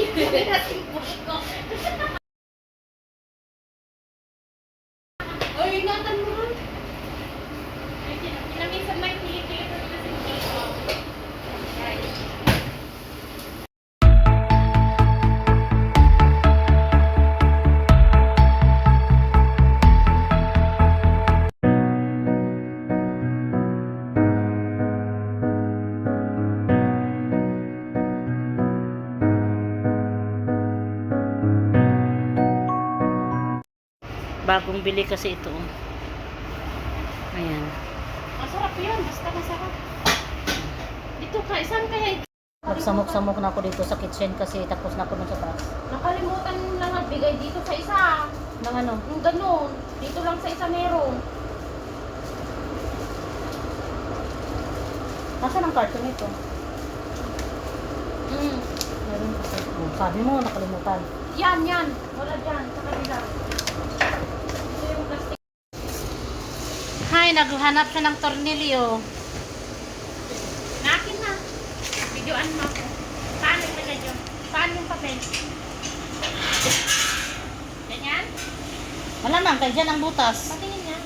Sabi natin buko. Oy, Bagong bili kasi ito. Ayan. Masarap yun, basta masarap. Dito ka, saan kaya ito? Magsamok-samok na ako dito sa kitchen kasi tapos na ako dun sa taas. Nakalimutan mo lang nagbigay dito sa isa. Nang ano? Yung ganun, dito lang sa isa meron. Nasaan ang carton nito? Mm. Meron kasi. Oh, sabi mo, nakalimutan. Yan, yan. Wala dyan, sa kabila. Ito yung plastic. Hay, naghanap siya ng tornilyo. Nakin na. Videoan mo ako. Paano yung medyo? Paano yung papel? Ganyan? Wala na, kaya dyan ang butas. Patingin niya.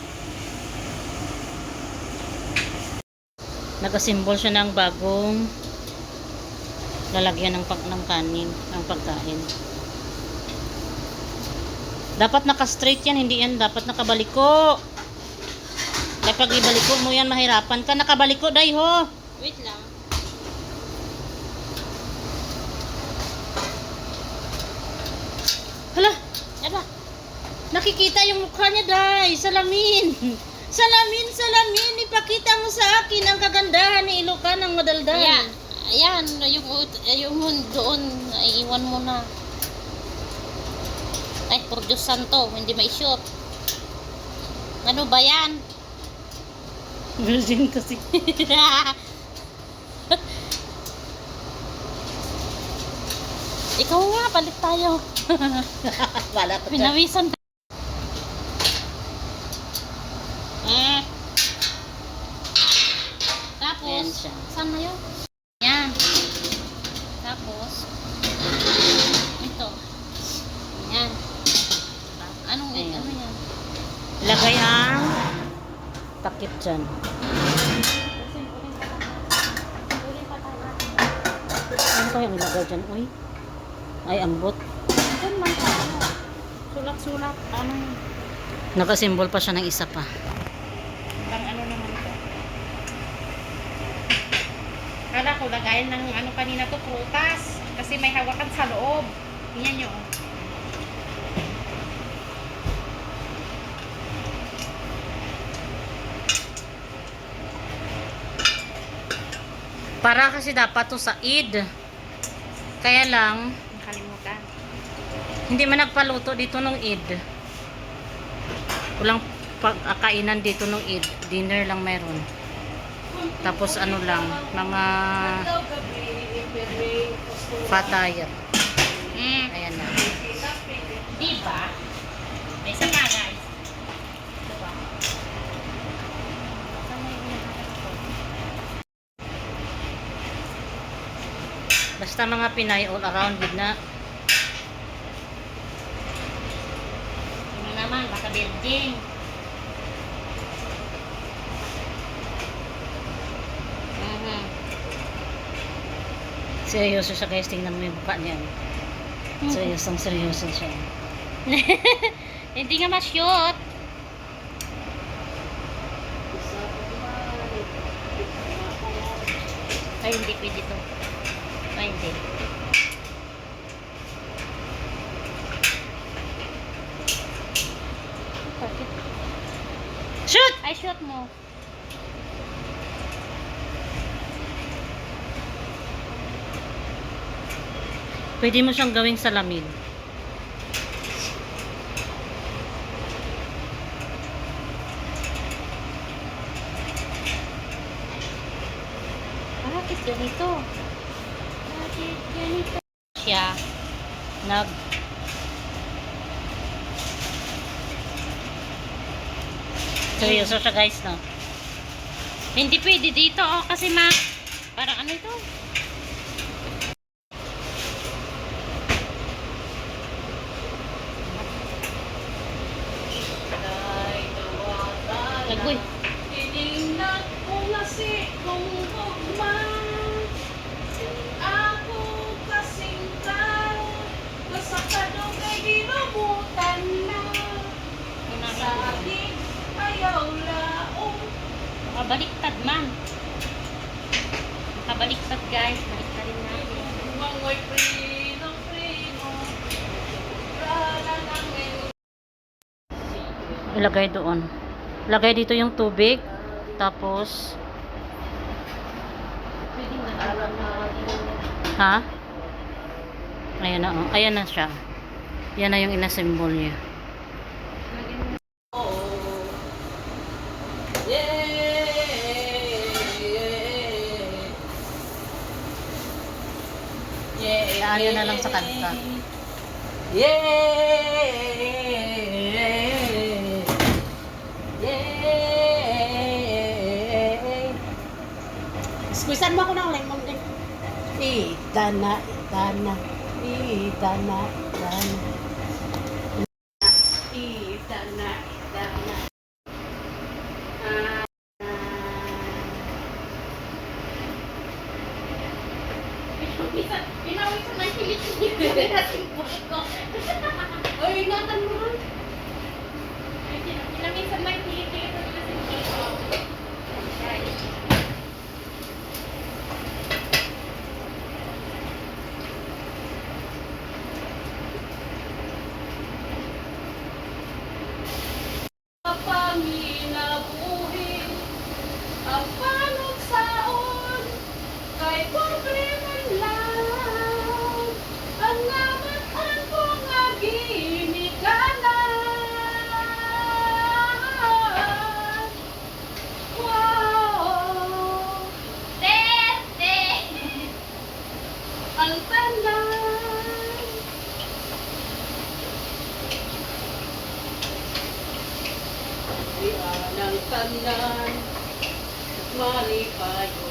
Nagasimbol siya ng bagong lalagyan ng, pag, ng kanin, ng pagkain. Dapat naka-straight yan, hindi yan dapat nakabaliko. Kaya pag ibaliko mo yan, mahirapan ka. Nakabaliko, day ho. Wait lang. Hala, aba. Nakikita yung mukha niya, day. Salamin. Salamin, salamin. Ipakita mo sa akin ang kagandahan ni Ilocan ng madaldal. Ayan. Ayan. Yung, yung doon, iiwan mo na. Ay, produsan to. Hindi maishoot. Ano ba yan? Virgin kasi. Ikaw nga, palit tayo. Wala dyan. Pinawisan ka. Eh. Tapos, Ayan siya. saan na yun? Yan. Tapos, ito. Yan. Anong, Ayan. ano yan? Lagay ang takip dyan. Ano kaya ang ilagay dyan? Uy. Ay, ambot. Diyan man sa ano. Sulat-sulat. Ano yun? Nakasimbol pa siya ng isa pa. Pang ano naman ito. Kala ko lagayan ng ano kanina to, prutas. Kasi may hawakan sa loob. Tingnan nyo. Para kasi dapat to sa Eid. Kaya lang, Nakalimutan. hindi man nagpaluto dito nung Eid. Walang pagkakainan dito nung Eid. Dinner lang meron. Tapos ano lang, mga fatire. Mm. Ayan na. Diba? May isa pa guys. Diba? Saan na yung hinahanap ko? Basta mga Pinay all around good na. Ano naman, baka building. Mhm. Seryoso siya guys, tingnan mo yung mukha niya. Seryosong seryoso siya. Hindi nga ma-shoot. Ay, hindi pwede to. Ay, hindi. Bakit? Shoot! Ay, shoot mo. Pwede mo siyang gawing salamin. Bakit ganito? Bakit ganito? Siya nag Seryoso siya guys, no? Hindi pwede dito, oh, kasi ma... Parang ano ito? Nagoy. Makabaliktad man. Makabaliktad guys. Baliktarin natin. Mangoy prino prino Rala ng ilo Ilagay doon. Lagay dito yung tubig. Tapos, ha? Ayan na, oh. Ayan na siya. Yan na yung inasymbol niya. Saan yun na lang sa kanta. Yeah. Yeah. Squeezean mo ako ng lemon din. Idana, idana, idana, idana. Idana, Yeah. Iyan ang tanan Malipayo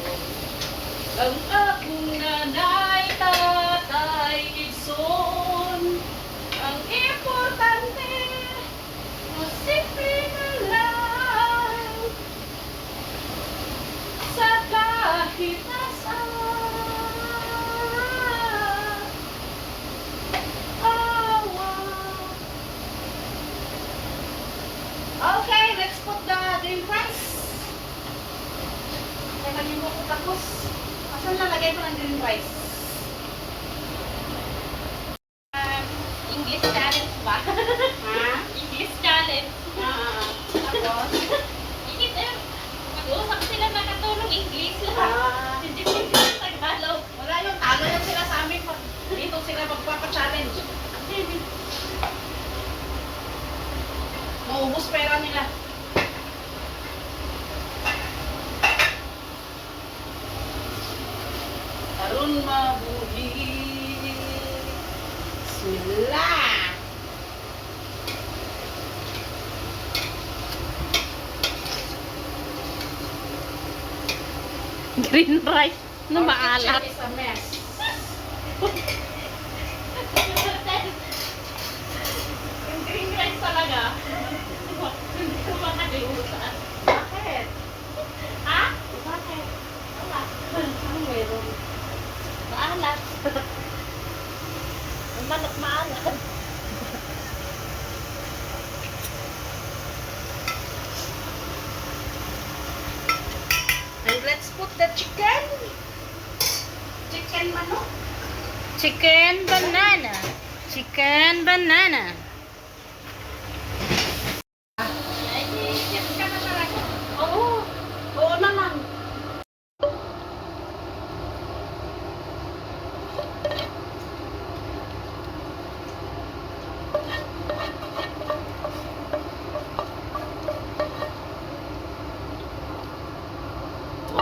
ang akong nanay, tatay, igsoon Ang importante, masimple na lang Sa kahit nasaan tapos. Asan lalagay ko ng green rice? Um, English challenge ba? ha? English challenge. Ah, tapos? Ikit eh. Mag-uusap sila makatulong English lang. Ah. Hindi sila Tagalog. Wala yung talo yan sila sa amin pag dito sila magpapa-challenge. Maubos pera nila. Green rice na Our maalat. is a mess. Yung green rice talaga. Hindi ko makalimutan. Bakit? Ha? Bakit? Wala. Ano meron? Maalat. Ang manok maalat. Put the chicken. Chicken manok. Chicken banana. Chicken banana. Oo. Oo naman. Okay. Butang sakan. Gabi sa aking kamutin ang ang pagkapon na mga lagulo. Sa kalikod ka ro. Uy! Hello! Nakita mo